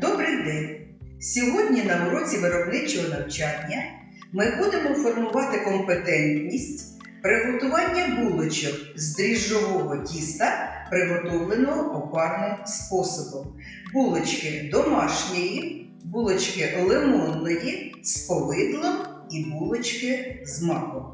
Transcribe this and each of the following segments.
Добрий день! Сьогодні на уроці виробничого навчання ми будемо формувати компетентність приготування булочок з дріжджового тіста, приготовленого опарним способом. Булочки домашньої, булочки лимонної з повидлом і булочки з маком.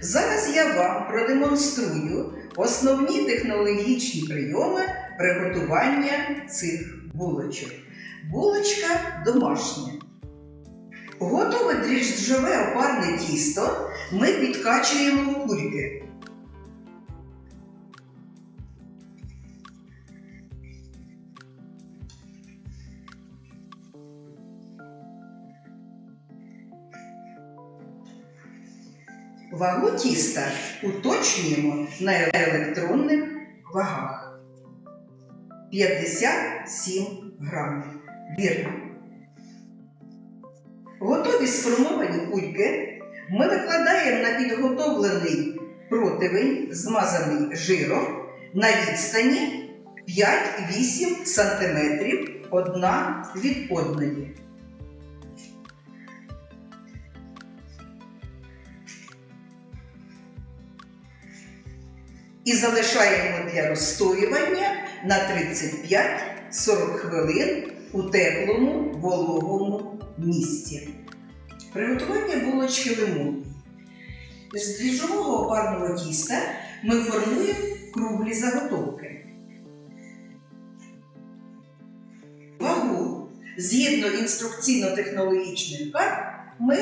Зараз я вам продемонструю основні технологічні прийоми приготування цих булочок. Булочка домашня. Готове дріжджове опарне тісто ми підкачуємо в кульки. Вагу тіста уточнюємо на електронних вагах. 57 грамів. Вірно. Готові сформовані кульки ми викладаємо на підготовлений противень, змазаний жиром, на відстані 5-8 см одна від одної. І залишаємо для розстоювання на 35-40 хвилин у теплому вологому місці. Приготування булочки лимонної. З дріжджового опарного тіста ми формуємо круглі заготовки. Вагу згідно інструкційно-технологічних карт ми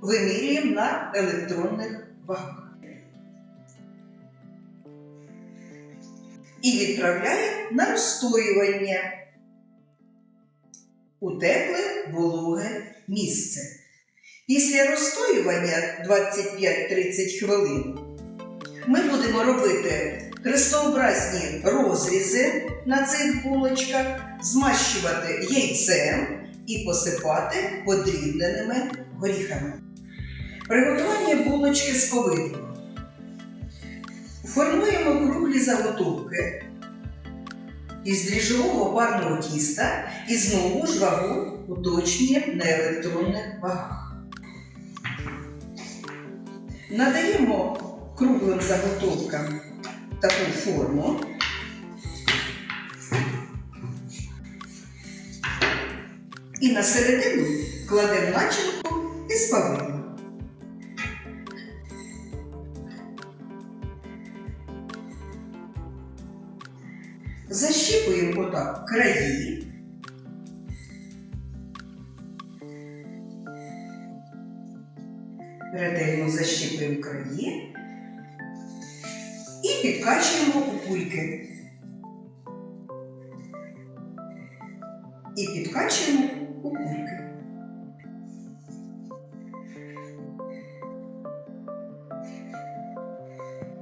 вимірюємо на електронних вагах. і відправляємо на розстоювання у тепле вологе місце. Після розстоювання 25-30 хвилин ми будемо робити хрестообразні розрізи на цих булочках, змащувати яйцем і посипати подрібненими горіхами. Приготування булочки з повидлом. Формуємо круглі заготовки із дріжджового парного тіста і знову ж вагу уточнюємо на електронних вагах. Надаємо круглим заготовкам таку форму. І на середину кладемо начинку із повидлом. Краї. Ретельно защіпуємо краї і підкачуємо кульки. І підкачуємо у кульки.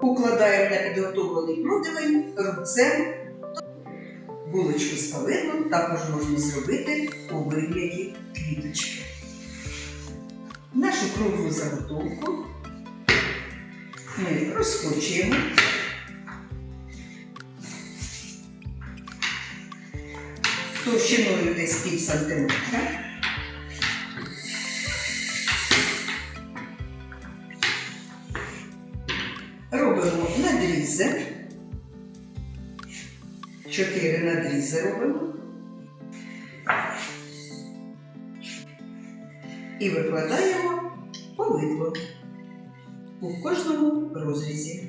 Укладаємо на підготовлений противень рубцем Булочку з повидлом також можна зробити у вигляді квіточки. Нашу круглу заготовку ми розкочуємо. Товщиною десь пів сантиметра. Робимо надрізи. Чотири надрізи робимо. І викладаємо повидло у кожному розрізі.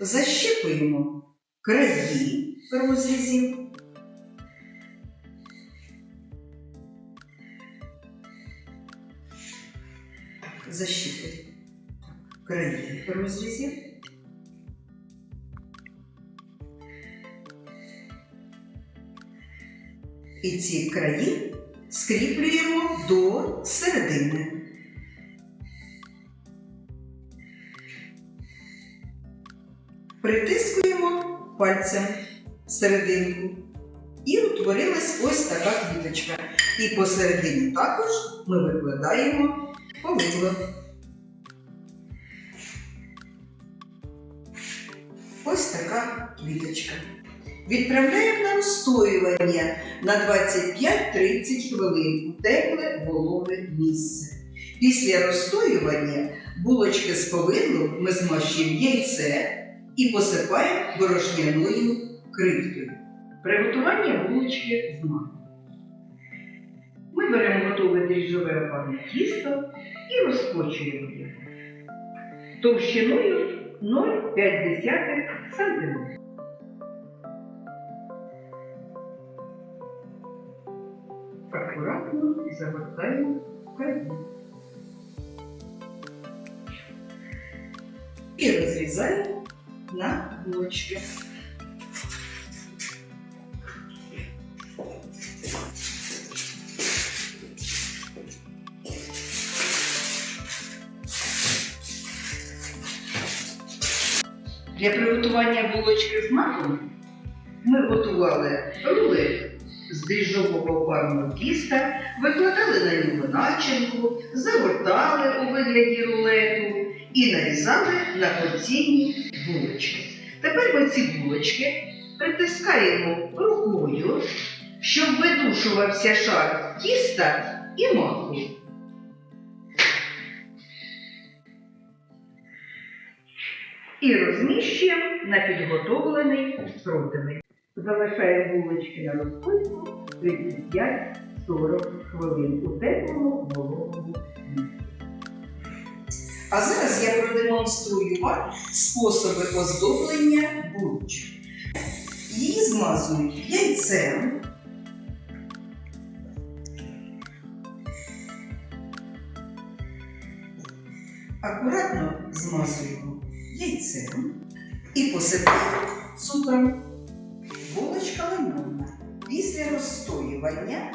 Защіпуємо краї розрізів. Защіпи краї розрізів. І ці краї скріплюємо до середини. Притискуємо пальцем серединку. І утворилась ось така квіточка. І посередині також ми викладаємо повидло. Ось така квіточка. Відправляємо на розстоювання на 25-30 хвилин у тепле вологе місце. Після розстоювання булочки з повидлом ми змащуємо яйце і посипаємо борошняною крихтою. Приготування булочки з маком. Ми беремо готове дріжджове опарне тісто і розкочуємо його товщиною 0,5 см. Акуратно загортаємо в картину. І розрізаємо на булочки. Для приготування булочки з маком ми готували рулет з дріжджового опарного тіста, викладали на нього начинку, загортали у вигляді рулету і нарізали на порційні булочки. Тепер ми ці булочки притискаємо рукою, щоб видушувався шар тіста і маку. І розміщуємо на підготовлений противень. Залишаємо булочки на розписку 35-40 хвилин у теплому місці. А зараз я продемонструю вам способи оздоблення булочок. Її змазують яйцем. Акуратно змазуємо яйцем і посипаємо цукром. Булочка лимонна. Після розстоювання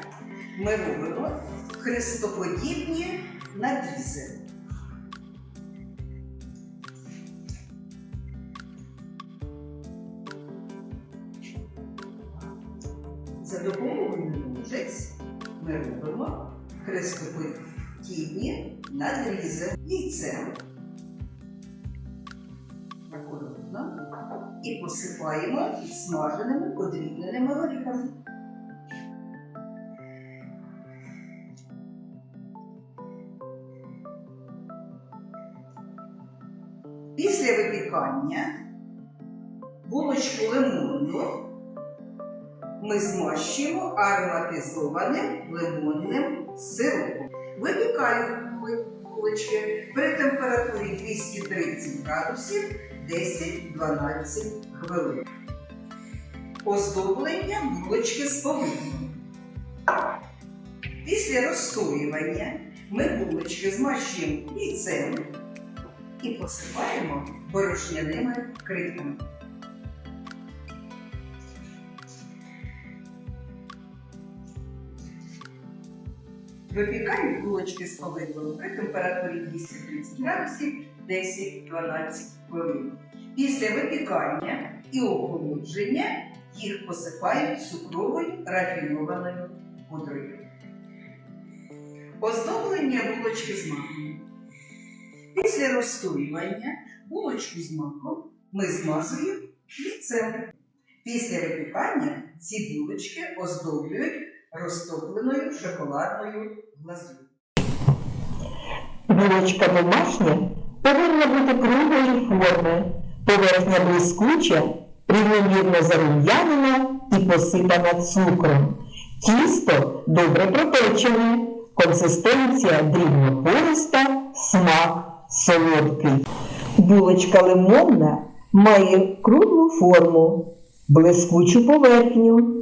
ми робимо хрестоподібні надрізи. За допомогою ножиць ми робимо хрестоподібні надрізи яйцем. І посипаємо смаженими подрібненими горіхами. Після випікання булочку лимонну ми змащуємо ароматизованим лимонним сиропом. Випікаємо булочки при температурі 230 градусів 10-12 хвилин. Оздоблення булочки з повидлом. Після розстоювання ми булочки змащуємо яйцем і посипаємо борошняними крихтами. Випікаємо булочки з повидлом при температурі 230 градусів 10-12 хвилин. Після випікання і охолодження їх посипають цукровою рафінованою пудрою. Оздоблення булочки з маком. Після розстоювання булочку з маком ми змазуємо яйцем. Після випікання ці булочки оздоблюють розтопленою шоколадною глазур'ю. Булочка домашня повинна бути круглої форми, поверхня блискуча, рівномірно зарум'янена і посипана цукром. Тісто добре пропечене, консистенція дрібнопориста, смак солодкий. Булочка лимонна має круглу форму, блискучу поверхню,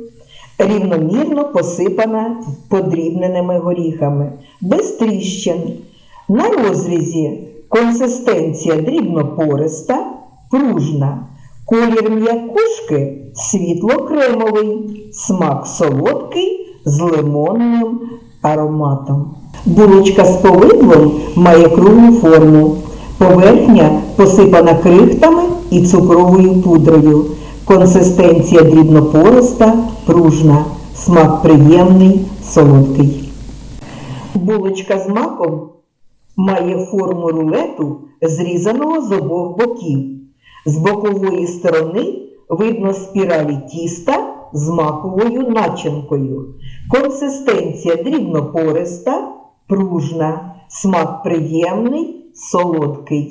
рівномірно посипана подрібненими горіхами, без тріщин. На розрізі консистенція дрібнопориста, пружна, колір м'якушки світло-кремовий, смак солодкий з лимонним ароматом. Булочка з повидлом має круглу форму. Поверхня посипана крихтами і цукровою пудрою. Консистенція дрібнопориста, пружна, Смак приємний, солодкий. Булочка з маком має форму рулету, зрізаного з обох боків. З бокової сторони видно спіралі тіста з маковою начинкою. Консистенція дрібнопориста, пружна, смак приємний, солодкий.